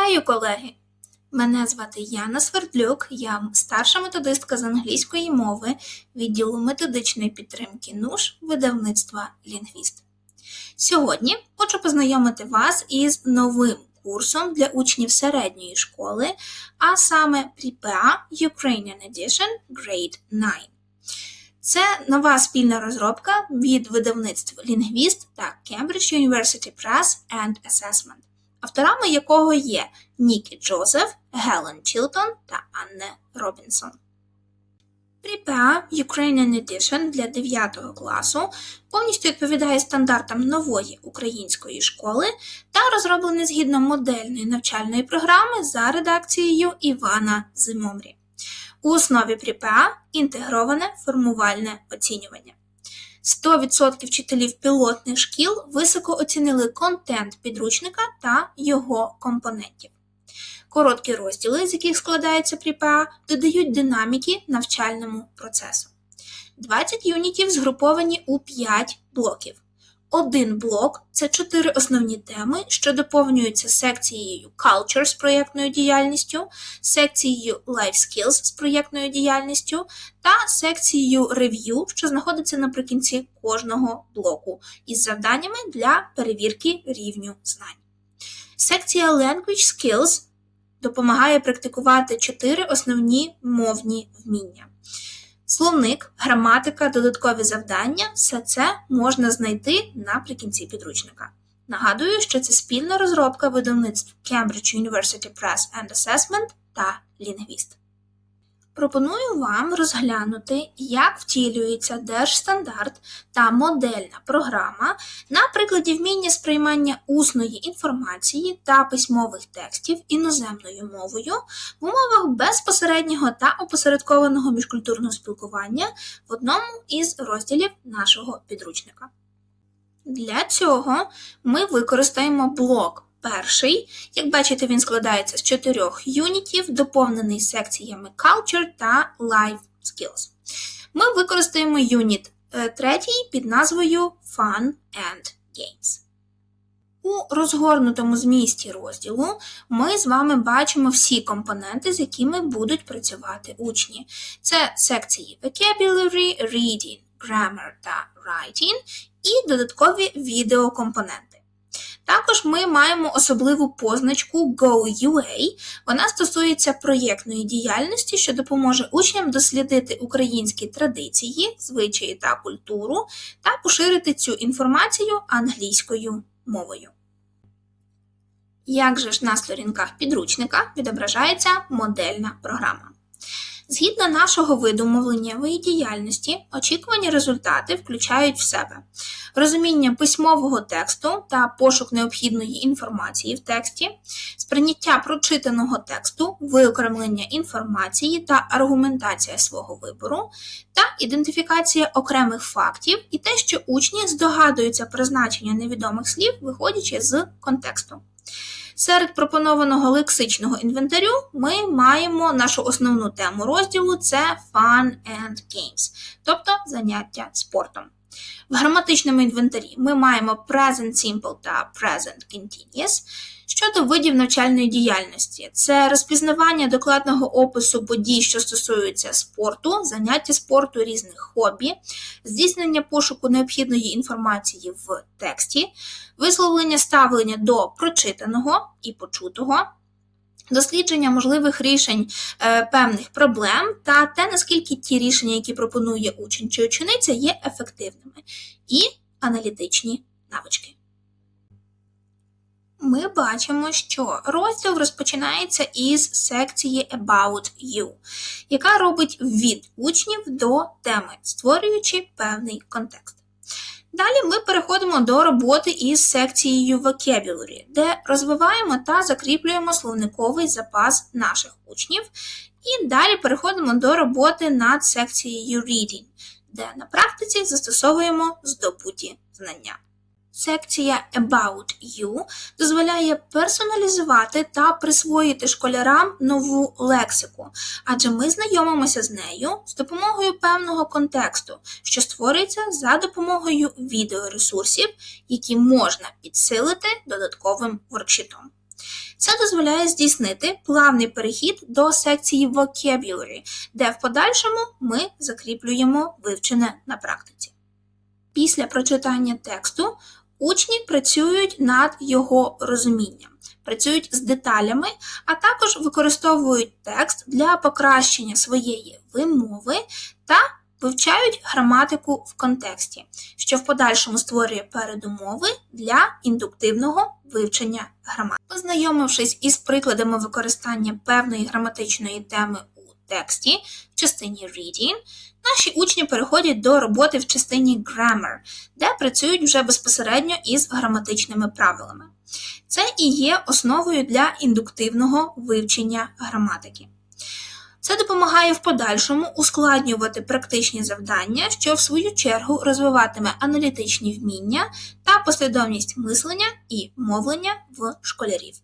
Вітаю, колеги! Мене звати Яна Свердлюк, я старша методистка з англійської мови відділу методичної підтримки НУШ видавництва Лінгвіст. Сьогодні хочу познайомити вас із новим курсом для учнів середньої школи, а саме PRIPA Ukrainian Edition Grade 9. Це нова спільна розробка від видавництв Лінгвіст та Cambridge University Press and Assessment авторами якого є Нікі Джозеф, Гелен Чілтон та Анне Робінсон. Prepare Ukrainian Edition для 9 класу повністю відповідає стандартам нової української школи та розроблений згідно модельної навчальної програми за редакцією Івана Зимомрі. У основі Prepare інтегроване формувальне оцінювання. 100% вчителів пілотних шкіл високо оцінили контент підручника та його компонентів. Короткі розділи, з яких складається ПРІПА, додають динаміки навчальному процесу. 20 юнітів згруповані у 5 блоків. Один блок це чотири основні теми, що доповнюються секцією Culture з проєктною діяльністю, секцією Life Skills з проєктною діяльністю та секцією Review, що знаходиться наприкінці кожного блоку, із завданнями для перевірки рівню знань. Секція Language Skills допомагає практикувати чотири основні мовні вміння. Словник, граматика, додаткові завдання все це можна знайти наприкінці підручника. Нагадую, що це спільна розробка видавництв Cambridge University Press and Assessment та Лінгвіст. Пропоную вам розглянути, як втілюється держстандарт та модельна програма на прикладі вміння сприймання усної інформації та письмових текстів іноземною мовою в умовах безпосереднього та опосередкованого міжкультурного спілкування в одному із розділів нашого підручника. Для цього ми використаємо блок Перший, як бачите, він складається з чотирьох юнітів, доповнений секціями Culture та Life Skills. Ми використаємо юніт е, третій під назвою Fun and Games. У розгорнутому змісті розділу ми з вами бачимо всі компоненти, з якими будуть працювати учні. Це секції Vocabulary, Reading, Grammar та Writing і додаткові відеокомпоненти. Також ми маємо особливу позначку GoUA. Вона стосується проєктної діяльності, що допоможе учням дослідити українські традиції, звичаї та культуру та поширити цю інформацію англійською мовою. Як же ж на сторінках підручника відображається модельна програма? Згідно нашого виду мовленнєвої діяльності, очікувані результати включають в себе розуміння письмового тексту та пошук необхідної інформації в тексті, сприйняття прочитаного тексту, виокремлення інформації та аргументація свого вибору, та ідентифікація окремих фактів і те, що учні здогадуються про значення невідомих слів, виходячи з контексту. Серед пропонованого лексичного інвентарю ми маємо нашу основну тему розділу це Fun and Games, тобто заняття спортом. В граматичному інвентарі ми маємо Present Simple та Present Continuous. Щодо видів навчальної діяльності, це розпізнавання докладного опису подій, що стосуються спорту, заняття спорту різних хобі, здійснення пошуку необхідної інформації в тексті, висловлення ставлення до прочитаного і почутого. Дослідження можливих рішень е, певних проблем та те, наскільки ті рішення, які пропонує учень чи учениця, є ефективними, і аналітичні навички ми бачимо, що розділ розпочинається із секції About You, яка робить від учнів до теми, створюючи певний контекст. Далі ми переходимо до роботи із секцією Vocabulary, де розвиваємо та закріплюємо словниковий запас наших учнів. І далі переходимо до роботи над секцією Reading, де на практиці застосовуємо здобуті знання. Секція About You дозволяє персоналізувати та присвоїти школярам нову лексику, адже ми знайомимося з нею з допомогою певного контексту, що створюється за допомогою відеоресурсів, які можна підсилити додатковим воркшітом. Це дозволяє здійснити плавний перехід до секції Vocabulary, де в подальшому ми закріплюємо вивчене на практиці. Після прочитання тексту учні працюють над його розумінням, працюють з деталями, а також використовують текст для покращення своєї вимови та вивчають граматику в контексті, що в подальшому створює передумови для індуктивного вивчення граматики. Познайомившись із прикладами використання певної граматичної теми тексті в частині reading, наші учні переходять до роботи в частині grammar, де працюють вже безпосередньо із граматичними правилами. Це і є основою для індуктивного вивчення граматики. Це допомагає в подальшому ускладнювати практичні завдання, що в свою чергу розвиватиме аналітичні вміння та послідовність мислення і мовлення в школярів.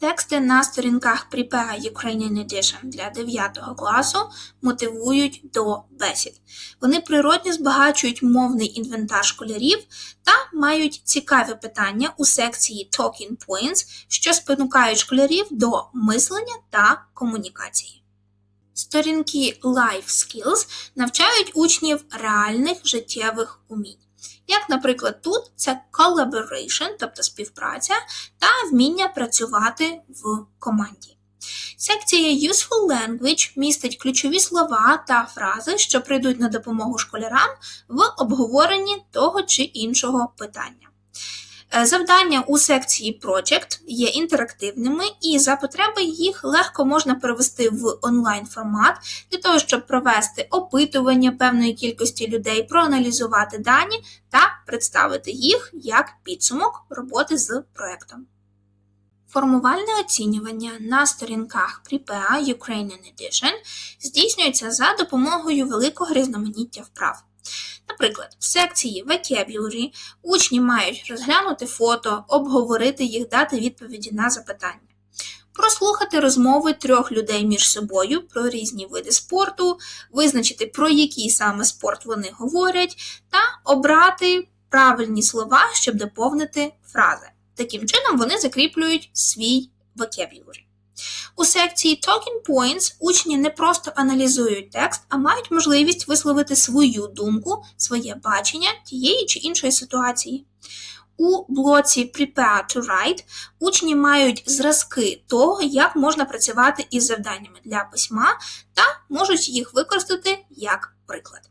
Тексти на сторінках Prepare Ukrainian Edition для 9 класу мотивують до бесід. Вони природньо збагачують мовний інвентар школярів та мають цікаві питання у секції Talking Points, що спонукають школярів до мислення та комунікації. Сторінки Life Skills навчають учнів реальних життєвих умінь. Як, наприклад, тут це collaboration, тобто співпраця, та вміння працювати в команді. Секція Useful Language містить ключові слова та фрази, що прийдуть на допомогу школярам в обговоренні того чи іншого питання. Е, Завдання у секції Project є інтерактивними, і за потреби їх легко можна перевести в онлайн формат для того, щоб провести опитування певної кількості людей, проаналізувати дані та представити їх як підсумок роботи з проектом. Формувальне оцінювання на сторінках Prepare Ukrainian Edition здійснюється за допомогою великого різноманіття вправ. Наприклад, в секції Vocabulary учні мають розглянути фото, обговорити їх, дати відповіді на запитання, прослухати розмови трьох людей між собою про різні види спорту, визначити, про який саме спорт вони говорять, та обрати правильні слова, щоб доповнити фрази. Таким чином вони закріплюють свій vocabulary. У секції Talking Points учні не просто аналізують текст, а мають можливість висловити свою думку, своє бачення тієї чи іншої ситуації. У блоці Prepare to Write учні мають зразки того, як можна працювати із завданнями для письма та можуть їх використати як приклад.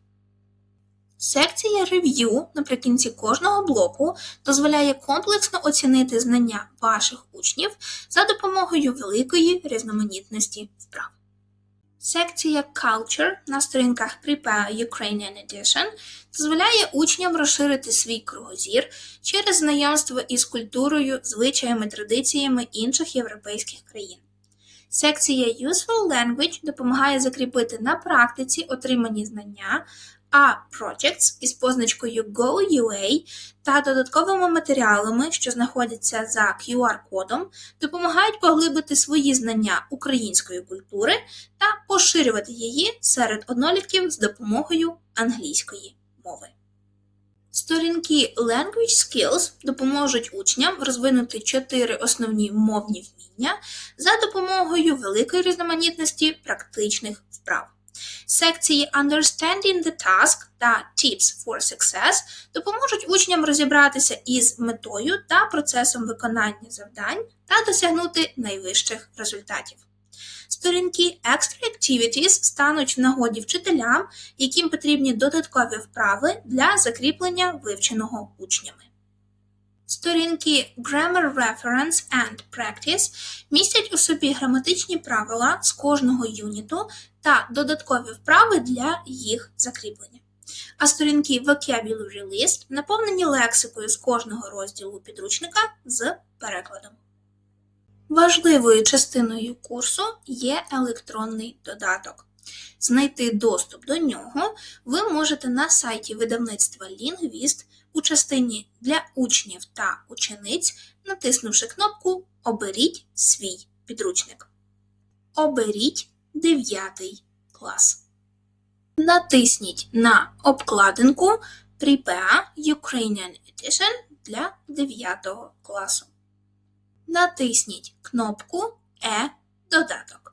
Секція Review наприкінці кожного блоку дозволяє комплексно оцінити знання ваших учнів за допомогою великої різноманітності вправ. Секція Culture на сторінках Prepare Ukrainian Edition дозволяє учням розширити свій кругозір через знайомство із культурою, звичаями, традиціями інших європейських країн. Секція Useful Language допомагає закріпити на практиці отримані знання, а Projects із позначкою Go.ua та додатковими матеріалами, що знаходяться за QR-кодом, допомагають поглибити свої знання української культури та поширювати її серед однолітків з допомогою англійської мови. Сторінки Language Skills допоможуть учням розвинути чотири основні мовні вміння за допомогою великої різноманітності практичних вправ. Секції Understanding the Task та Tips for Success допоможуть учням розібратися із метою та процесом виконання завдань та досягнути найвищих результатів. Сторінки Extra Activities стануть в нагоді вчителям, яким потрібні додаткові вправи для закріплення вивченого учнями. Сторінки Grammar Reference and Practice містять у собі граматичні правила з кожного юніту та додаткові вправи для їх закріплення. А сторінки Vocabulary List наповнені лексикою з кожного розділу підручника з перекладом. Важливою частиною курсу є електронний додаток. Знайти доступ до нього ви можете на сайті видавництва Лінгвіст у частині для учнів та учениць, натиснувши кнопку Оберіть свій підручник. Оберіть 9 клас. Натисніть на обкладинку Prepare Ukrainian Edition для 9 класу. натисніть кнопку Е Додаток.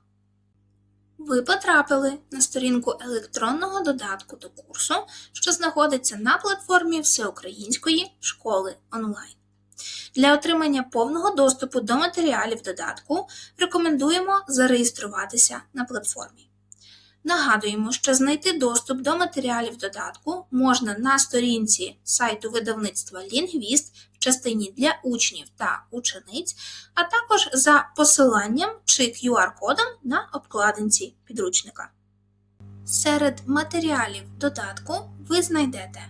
Ви потрапили на сторінку електронного додатку до курсу, що знаходиться на платформі Всеукраїнської школи онлайн. Для отримання повного доступу до матеріалів додатку рекомендуємо зареєструватися на платформі. Нагадуємо, що знайти доступ до матеріалів додатку можна на сторінці сайту видавництва Лінгвіст частині для учнів та учениць, а також за посиланням чи QR-кодом на обкладинці підручника. Серед матеріалів додатку ви знайдете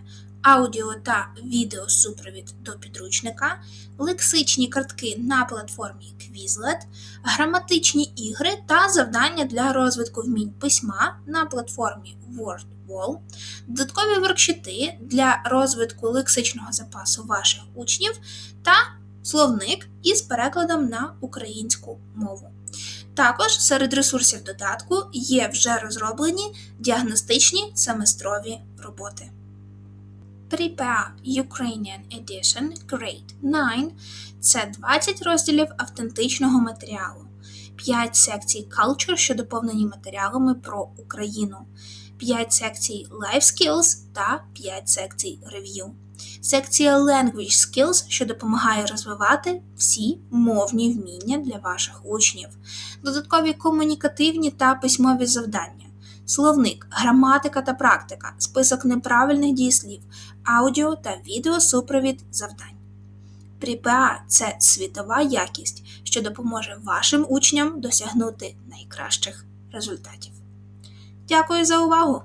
аудіо та відеосупровід до підручника, лексичні картки на платформі Quizlet, граматичні ігри та завдання для розвитку вмінь письма на платформі WordWall, додаткові воркшіти для розвитку лексичного запасу ваших учнів та словник із перекладом на українську мову. Також серед ресурсів додатку є вже розроблені діагностичні семестрові роботи. Prepare Ukrainian Edition Grade 9 це 20 розділів автентичного матеріалу, 5 секцій Culture, що доповнені матеріалами про Україну, 5 секцій Life Skills та 5 секцій Review. Секція Language Skills, що допомагає розвивати всі мовні вміння для ваших учнів, додаткові комунікативні та письмові завдання, словник, граматика та практика, список неправильних дієслів, аудіо та відеосупровід завдань. ПРІПА – це світова якість, що допоможе вашим учням досягнути найкращих результатів. Дякую за увагу!